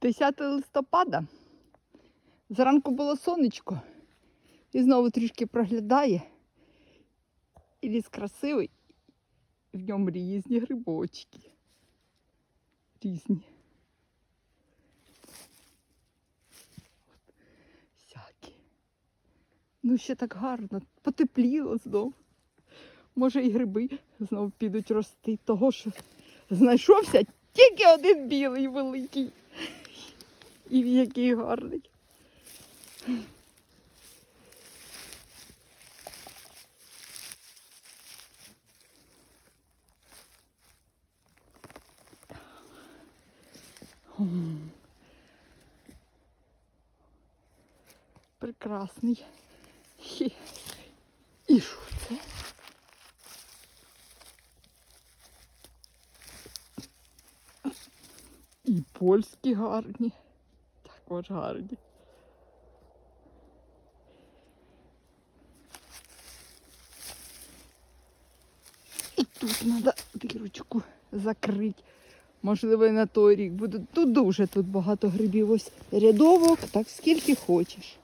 10 листопада. Зранку було сонечко. І знову трішки проглядає. І ліс красивий. І в ньому різні грибочки. Різні. Всякі. Ну, ще так гарно. Потепліло знов. Може, і гриби знов підуть рости. Того, що знайшовся тільки один білий великий. І який гарний. Прекрасний. І що це? І польські гарні. Також гарні. І тут треба дірочку закрити. Можливо, і на той рік буде. Тут дуже тут багато грибів. Ось рядовок, так скільки хочеш.